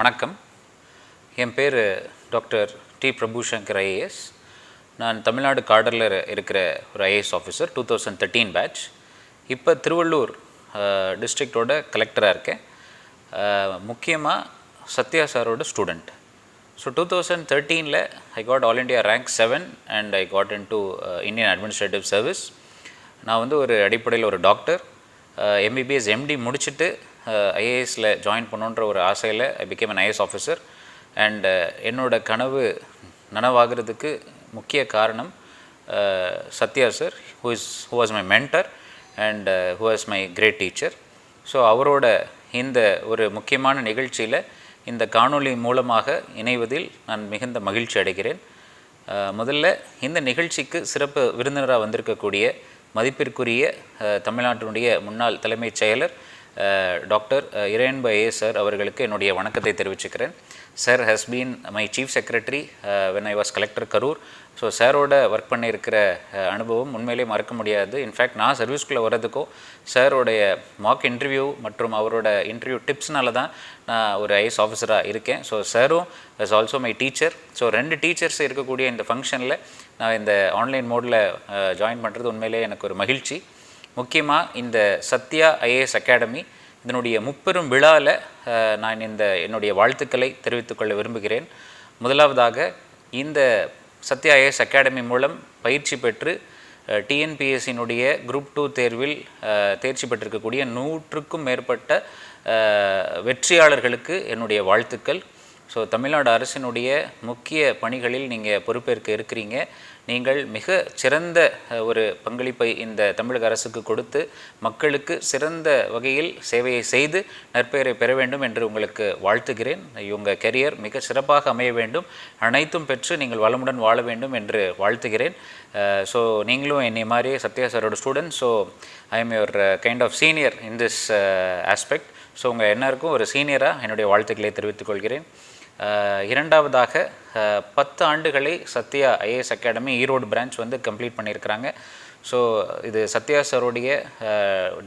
வணக்கம். என் பேர் டாக்டர் டி பிரபுசங்கர் ஐஏஎஸ். நான் தமிழ்நாடு கார்டரில் இருக்கிற ஒரு IAS officer two thousand thirteen batch. இப்போ திருவள்ளூர் டிஸ்ட்ரிக்டோட கலெக்டராக இருக்கேன். முக்கியமாக சத்யா சாரோட student. So two thousand தேர்ட்டீனில் I got all India rank seven and I got into Indian administrative service நான் வந்து ஒரு அடிப்படையில் ஒரு டாக்டர். எம்பிபிஎஸ் எம்டி முடிச்சுட்டு ஐஏஎஸில் ஜாயின் பண்ணுன்ற ஒரு ஆசையில் I become an IAS officer and என்னோடய கனவு நனவாகிறதுக்கு முக்கிய காரணம் Sathya sir who is who was my mentor and who was my great teacher so அவரோட இந்த ஒரு முக்கியமான நிகழ்ச்சியில் இந்த காணொளி மூலமாக இணைவதில் நான் மிகுந்த மகிழ்ச்சி அடைகிறேன். முதல்ல இந்த நிகழ்ச்சிக்கு சிறப்பு விருந்தினராக வந்திருக்கக்கூடிய மதிப்பிற்குரிய தமிழ்நாட்டினுடைய முன்னாள் தலைமைச் செயலர் டாக்டர் இறையன்பு ஏ சார் அவர்களுக்கு என்னுடைய வணக்கத்தை தெரிவிச்சுக்கிறேன். Sir has been my chief secretary when I was collector Karur. So சாரோட ஒர்க் பண்ணியிருக்கிற அனுபவம் உண்மையிலே மறக்க முடியாது. இன்ஃபேக்ட் நான் சர்வீஸ்குள்ளே வர்றதுக்கும் சாரோடைய மார்க் இன்டர்வியூ மற்றும் அவரோட இன்டர்வியூ டிப்ஸ்னால தான் நான் ஒரு ஐஎஸ் ஆஃபீஸராக இருக்கேன். ஸோ சாரும் is also my teacher so ரெண்டு டீச்சர்ஸ் இருக்கக்கூடிய இந்த ஃபங்க்ஷனில் நான் இந்த ஆன்லைன் மோடில் ஜாயின் பண்ணுறது உண்மையிலே எனக்கு ஒரு மகிழ்ச்சி. முக்கியமாக இந்த சத்யா ஐஏஎஸ் அகாடமி இதனுடைய முப்பெரும் விழாவில் நான் இந்த என்னுடைய வாழ்த்துக்களை தெரிவித்துக்கொள்ள விரும்புகிறேன். முதலாவதாக இந்த சத்யா ஐஏஎஸ் அகாடமி மூலம் பயிற்சி பெற்று டிஎன்பிஎஸ்சினுடைய குரூப் டூ தேர்வில் தேர்ச்சி பெற்றிருக்கக்கூடிய நூற்றுக்கும் மேற்பட்ட வெற்றியாளர்களுக்கு என்னுடைய வாழ்த்துக்கள். ஸோ தமிழ்நாடு அரசினுடைய முக்கிய பணிகளில் நீங்கள் பொறுப்பேற்க இருக்கிறீங்க. நீங்கள் மிக சிறந்த ஒரு பங்களிப்பை இந்த தமிழக அரசுக்கு கொடுத்து மக்களுக்கு சிறந்த வகையில் சேவையை செய்து நற்பெயரை பெற வேண்டும் என்று உங்களுக்கு வாழ்த்துகிறேன். உங்கள் கெரியர் மிக சிறப்பாக அமைய வேண்டும். அனைத்தும் பெற்று நீங்கள் வளமுடன் வாழ வேண்டும் என்று வாழ்த்துகிறேன். ஸோ நீங்களும் என்னை மாதிரி சத்யா சாரோட student so I am your kind of senior in this aspect so உங்கள் எல்லாருக்கும் ஒரு சீனியராக என்னுடைய வாழ்த்துக்களை தெரிவித்துக் கொள்கிறேன். இரண்டாவதாக பத்து ஆண்டுகளை Sathya IAS academy Erode branch வந்து கம்ப்ளீட் பண்ணியிருக்கிறாங்க. ஸோ இது Sathya சாரோடைய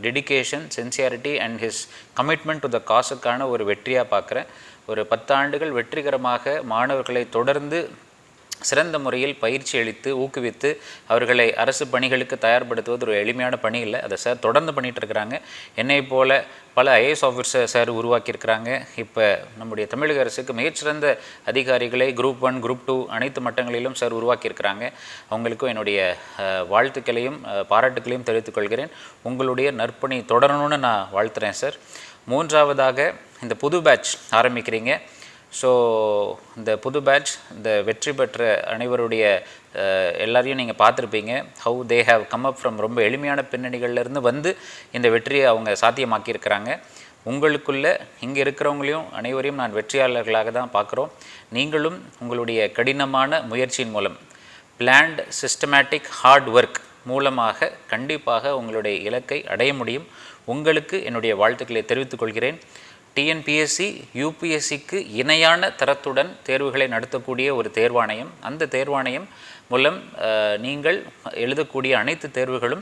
dedication sincerity and his commitment to the காசுக்கான ஒரு வெற்றியாக பார்க்குறேன் ஒரு பத்து ஆண்டுகள் வெற்றிகரமாக மாணவர்களை தொடர்ந்து சிறந்த முறையில் பயிற்சி அளித்து ஊக்குவித்து அவர்களை அரசு பணிகளுக்கு தயார்படுத்துவது ஒரு எளிமையான பணி இல்லை. அதை சார் தொடர்ந்து பண்ணிகிட்டு இருக்கிறாங்க. என்னை போல் பல ஐஏஎஸ் ஆஃபீஸர் சார் உருவாக்கியிருக்கிறாங்க. இப்போ நம்முடைய தமிழக அரசுக்கு மிகச்சிறந்த அதிகாரிகளை குரூப் ஒன் குரூப் டூ அனைத்து மட்டங்களிலும் சார் உருவாக்கியிருக்கிறாங்க. அவங்களுக்கும் என்னுடைய வாழ்த்துக்களையும் பாராட்டுக்களையும் தெரிவித்துக் கொள்கிறேன். உங்களுடைய நற்பணி தொடரணும்னு நான் வாழ்த்துறேன் சார். மூன்றாவதாக இந்த புது பேட்ச் ஆரம்பிக்கிறீங்க. ஸோ இந்த புது பேட்ச் இந்த வெற்றி பெற்ற அனைவருடைய எல்லாரையும் நீங்கள் பார்த்துருப்பீங்க. How they have come up from ரொம்ப எளிமையான பின்னணிகள்லேருந்து வந்து இந்த வெற்றியை அவங்க சாத்தியமாக்கியிருக்கிறாங்க. உங்களுக்குள்ள இங்கே இருக்கிறவங்களையும் அனைவரையும் நான் வெற்றியாளர்களாக தான் பார்க்குறோம். நீங்களும் உங்களுடைய கடினமான முயற்சியின் மூலம் பிளான்ட் சிஸ்டமேட்டிக் ஹார்ட் ஒர்க் மூலமாக கண்டிப்பாக உங்களுடைய இலக்கை அடைய முடியும். உங்களுக்கு என்னுடைய வாழ்த்துக்களை தெரிவித்துக் கொள்கிறேன். டிஎன்பிஎஸ்சி யூபிஎஸ்சிக்கு இணையான தரத்துடன் தேர்வுகளை நடத்தக்கூடிய ஒரு தேர்வாணையம். அந்த தேர்வாணையம் மூலம் நீங்கள் எழுதக்கூடிய அனைத்து தேர்வுகளும்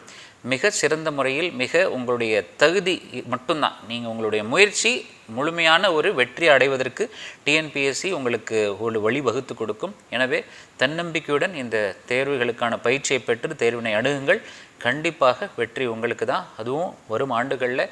மிக சிறந்த முறையில் மிக உங்களுடைய தகுதி மட்டும்தான். நீங்கள் உங்களுடைய முயற்சி முழுமையான ஒரு வெற்றி அடைவதற்கு டிஎன்பிஎஸ்சி உங்களுக்கு ஒரு வழி வகுத்து கொடுக்கும். எனவே தன்னம்பிக்கையுடன் இந்த தேர்வுகளுக்கான பயிற்சியை பெற்று தேர்வினை அணுகுங்கள். கண்டிப்பாக வெற்றி உங்களுக்கு தான் அதுவும் வரும் ஆண்டுகளில்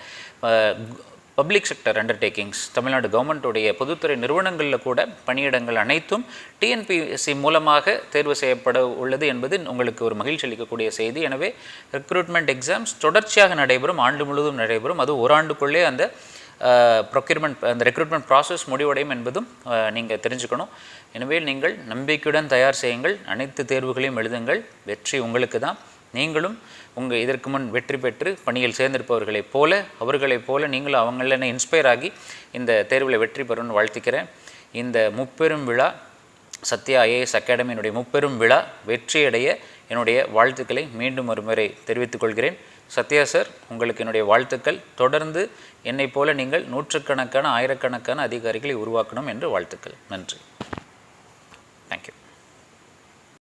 பப்ளிக் செக்டர் அண்டர்டேக்கிங்ஸ் தமிழ்நாடு கவர்மெண்ட்டுடைய பொதுத்துறை நிறுவனங்களில் கூட பணியிடங்கள் அனைத்தும் டிஎன்பிஎஸ்சி மூலமாக தேர்வு செய்யப்பட உள்ளது என்பது உங்களுக்கு ஒரு மகிழ்ச்சி அளிக்கக்கூடிய செய்தி. எனவே ரெக்ரூட்மெண்ட் எக்ஸாம்ஸ் தொடர்ச்சியாக நடைபெறும் ஆண்டு முழுவதும் நடைபெறும். அது ஒரு ஆண்டுக்குள்ளே அந்த ப்ரொக்யூர்மெண்ட் அந்த ரெக்ரூட்மெண்ட் ப்ராசஸ் முடிவடையும் என்பதும் நீங்கள் தெரிஞ்சுக்கணும். எனவே நீங்கள் நம்பிக்கையுடன் தயார் செய்யுங்கள். அனைத்து தேர்வுகளையும் எழுதுங்கள். வெற்றி உங்களுக்கு தான் நீங்களும் உங்கள் இதற்கு முன் வெற்றி பெற்று பணியில் சேர்ந்திருப்பவர்களைப் போல அவர்களைப் போல நீங்களும் அவங்கள இன்ஸ்பயர் ஆகி இந்த தேர்வில் வெற்றி பெறும்னு வாழ்த்துக்கிறேன். இந்த முப்பெரும் விழா சத்யா ஐஏஎஸ் அகாடமியினுடைய முப்பெரும் விழா வெற்றியடைய என்னுடைய வாழ்த்துக்களை மீண்டும் ஒரு முறை தெரிவித்துக் கொள்கிறேன். சத்யா சார் உங்களுக்கு என்னுடைய வாழ்த்துக்கள். தொடர்ந்து என்னைப் போல நீங்கள் நூற்றுக்கணக்கான ஆயிரக்கணக்கான அதிகாரிகளை உருவாக்கணும் என்று வாழ்த்துக்கள். நன்றி. தேங்க்யூ